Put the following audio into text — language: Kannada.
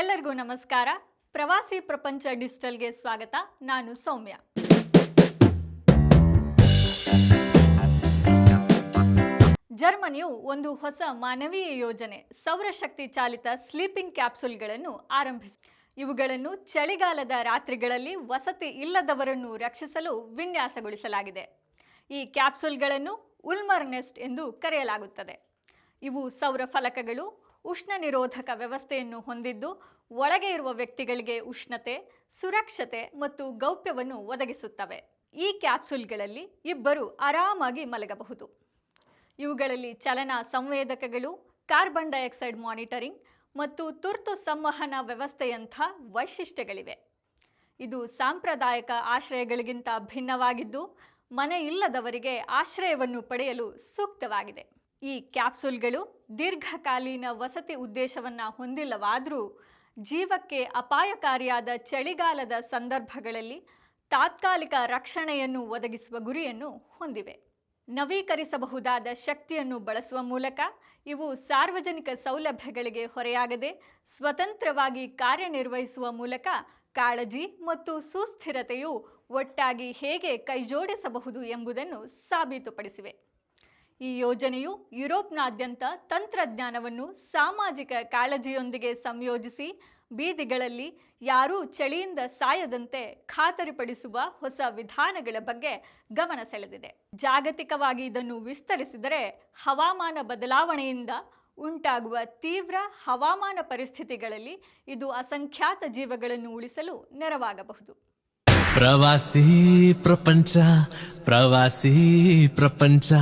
ಎಲ್ಲರಿಗೂ ನಮಸ್ಕಾರ. ಪ್ರವಾಸಿ ಪ್ರಪಂಚ ಡಿಜಿಟಲ್ಗೆ ಸ್ವಾಗತ. ನಾನು ಸೌಮ್ಯ. ಜರ್ಮನಿಯು ಒಂದು ಹೊಸ ಮಾನವೀಯ ಯೋಜನೆ ಸೌರಶಕ್ತಿ ಚಾಲಿತ ಸ್ಲೀಪಿಂಗ್ ಕ್ಯಾಪ್ಸುಲ್ಗಳನ್ನು ಆರಂಭಿಸಿ, ಇವುಗಳನ್ನು ಚಳಿಗಾಲದ ರಾತ್ರಿಗಳಲ್ಲಿ ವಸತಿ ಇಲ್ಲದವರನ್ನು ರಕ್ಷಿಸಲು ವಿನ್ಯಾಸಗೊಳಿಸಲಾಗಿದೆ. ಈ ಕ್ಯಾಪ್ಸುಲ್ಗಳನ್ನು ಉಲ್ಮರ್ ನೆಸ್ಟ್ ಎಂದು ಕರೆಯಲಾಗುತ್ತದೆ. ಇವು ಸೌರ ಫಲಕಗಳು ಉಷ್ಣ ನಿರೋಧಕ ವ್ಯವಸ್ಥೆಯನ್ನು ಹೊಂದಿದ್ದು, ಒಳಗೆ ಇರುವ ವ್ಯಕ್ತಿಗಳಿಗೆ ಉಷ್ಣತೆ, ಸುರಕ್ಷತೆ ಮತ್ತು ಗೌಪ್ಯವನ್ನು ಒದಗಿಸುತ್ತವೆ. ಈ ಕ್ಯಾಪ್ಸುಲ್ಗಳಲ್ಲಿ ಇಬ್ಬರು ಆರಾಮಾಗಿ ಮಲಗಬಹುದು. ಇವುಗಳಲ್ಲಿ ಚಲನ ಸಂವೇದಕಗಳು, ಕಾರ್ಬನ್ ಡೈಆಕ್ಸೈಡ್ ಮಾನಿಟರಿಂಗ್ ಮತ್ತು ತುರ್ತು ಸಂವಹನ ವ್ಯವಸ್ಥೆಯಂಥ ವೈಶಿಷ್ಟ್ಯಗಳಿವೆ. ಇದು ಸಾಂಪ್ರದಾಯಿಕ ಆಶ್ರಯಗಳಿಗಿಂತ ಭಿನ್ನವಾಗಿದ್ದು, ಮನೆ ಇಲ್ಲದವರಿಗೆ ಆಶ್ರಯವನ್ನು ಪಡೆಯಲು ಸೂಕ್ತವಾಗಿದೆ. ಈ ಕ್ಯಾಪ್ಸುಲ್ಗಳು ದೀರ್ಘಕಾಲೀನ ವಸತಿ ಉದ್ದೇಶವನ್ನು ಹೊಂದಿಲ್ಲವಾದರೂ ಜೀವಕ್ಕೆ ಅಪಾಯಕಾರಿಯಾದ ಚಳಿಗಾಲದ ಸಂದರ್ಭಗಳಲ್ಲಿ ತಾತ್ಕಾಲಿಕ ರಕ್ಷಣೆಯನ್ನು ಒದಗಿಸುವ ಗುರಿಯನ್ನು ಹೊಂದಿವೆ. ನವೀಕರಿಸಬಹುದಾದ ಶಕ್ತಿಯನ್ನು ಬಳಸುವ ಮೂಲಕ ಇವು ಸಾರ್ವಜನಿಕ ಸೌಲಭ್ಯಗಳಿಗೆ ಹೊರೆಯಾಗದೆ ಸ್ವತಂತ್ರವಾಗಿ ಕಾರ್ಯನಿರ್ವಹಿಸುವ ಮೂಲಕ ಕಾಳಜಿ ಮತ್ತು ಸುಸ್ಥಿರತೆಯು ಒಟ್ಟಾಗಿ ಹೇಗೆ ಕೈಜೋಡಿಸಬಹುದು ಎಂಬುದನ್ನು ಸಾಬೀತುಪಡಿಸಿವೆ. ಈ ಯೋಜನೆಯು ಯುರೋಪ್ನಾದ್ಯಂತ ತಂತ್ರಜ್ಞಾನವನ್ನು ಸಾಮಾಜಿಕ ಕಾಳಜಿಯೊಂದಿಗೆ ಸಂಯೋಜಿಸಿ ಬೀದಿಗಳಲ್ಲಿ ಯಾರೂ ಚಳಿಯಿಂದ ಸಾಯದಂತೆ ಖಾತರಿಪಡಿಸುವ ಹೊಸ ವಿಧಾನಗಳ ಬಗ್ಗೆ ಗಮನ ಸೆಳೆದಿದೆ. ಜಾಗತಿಕವಾಗಿ ಇದನ್ನು ವಿಸ್ತರಿಸಿದರೆ ಹವಾಮಾನ ಬದಲಾವಣೆಯಿಂದ ಉಂಟಾಗುವ ತೀವ್ರ ಹವಾಮಾನ ಪರಿಸ್ಥಿತಿಗಳಲ್ಲಿ ಇದು ಅಸಂಖ್ಯಾತ ಜೀವಗಳನ್ನು ಉಳಿಸಲು ನೆರವಾಗಬಹುದು. ಪ್ರವಾಸಿ ಪ್ರಪಂಚ ಪ್ರವಾಸಿ ಪ್ರಪಂಚ.